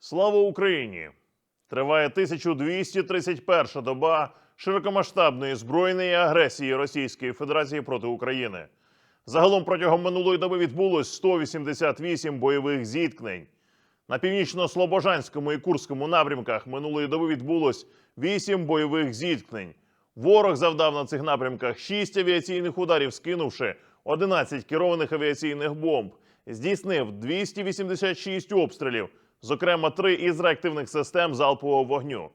Слава Україні! Триває 1231 доба широкомасштабної збройної агресії Російської Федерації проти України. Загалом протягом минулої доби відбулось 188 бойових зіткнень. На північно-слобожанському і Курському напрямках минулої доби відбулось 8 бойових зіткнень. Ворог завдав на цих напрямках 6 авіаційних ударів, скинувши 11 керованих авіаційних бомб, здійснив 286 обстрілів, зокрема 3 із реактивних систем залпового вогню.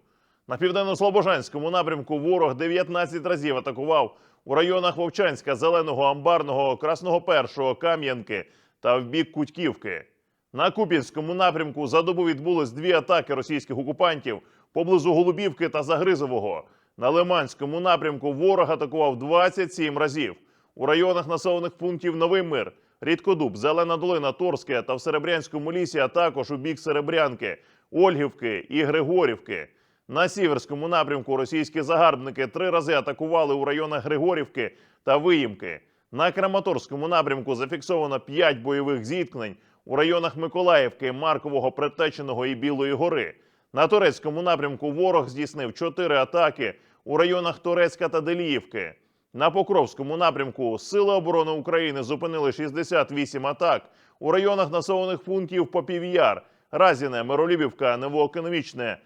На південно-слобожанському напрямку ворог 19 разів атакував у районах Вовчанська, Зеленого, Амбарного, Красного Першого, Кам'янки та в бік Кутьківки. На Куп'янському напрямку за добу відбулось дві атаки російських окупантів поблизу Голубівки та Загризового. На Лиманському напрямку ворог атакував 27 разів. У районах населених пунктів Новий Мир, Рідкодуб, Зелена Долина, Торське та в Серебрянському лісі, а також у бік Серебрянки, Ольгівки і Григорівки. На сіверському напрямку російські загарбники три рази атакували у районах Григорівки та Виїмки. На Краматорському напрямку зафіксовано 5 бойових зіткнень у районах Миколаївки, Маркового, Предтеченого і Білої гори. На турецькому напрямку ворог здійснив 4 атаки у районах Турецька та Деліївки. На Покровському напрямку Сили оборони України зупинили 68 атак у районах населених пунктів Попів'яр, Разіне, Миролюбівка, Новоекономічне,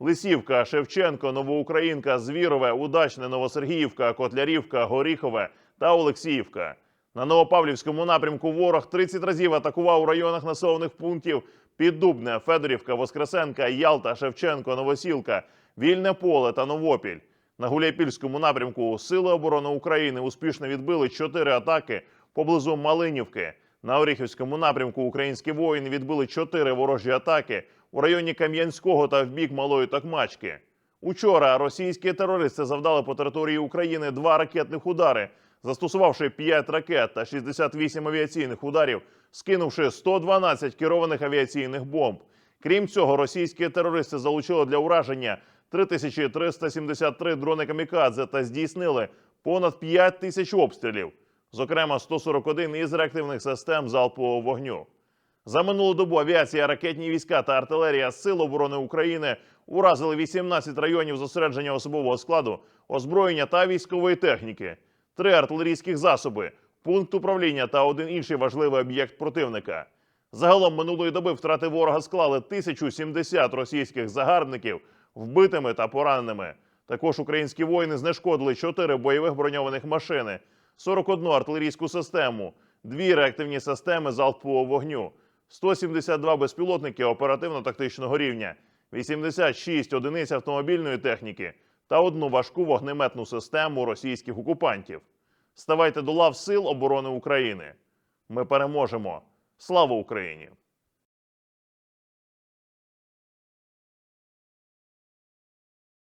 Лисівка, Шевченко, Новоукраїнка, Звірове, Удачне, Новосергіївка, Котлярівка, Горіхове та Олексіївка. На Новопавлівському напрямку ворог 30 разів атакував у районах населених пунктів Піддубне, Федорівка, Воскресенка, Ялта, Шевченко, Новосілка, Вільне Поле та Новопіль. На Гуляйпільському напрямку Сили оборони України успішно відбили чотири атаки поблизу Малинівки. На Оріхівському напрямку українські воїни відбили чотири ворожі атаки у районі Кам'янського та в бік Малої Токмачки. Учора російські терористи завдали по території України два ракетних удари, застосувавши 5 ракет та 68 авіаційних ударів, скинувши 112 керованих авіаційних бомб. Крім цього, російські терористи залучили для ураження 3373 дрони камікадзе та здійснили понад 5 тисяч обстрілів, зокрема 141 із реактивних систем залпового вогню. За минулу добу авіація, ракетні війська та артилерія Сил оборони України уразили 18 районів зосередження особового складу, озброєння та військової техніки, три артилерійських засоби, пункт управління та один інший важливий об'єкт противника. Загалом минулої доби втрати ворога склали 1070 російських загарбників вбитими та пораненими. Також українські воїни знешкодили 4 бойових броньованих машини, 41 артилерійську систему, дві реактивні системи залпового вогню, 172 безпілотники оперативно-тактичного рівня, 86 одиниць автомобільної техніки та одну важку вогнеметну систему російських окупантів. Ставайте до лав Сил оборони України. Ми переможемо. Слава Україні!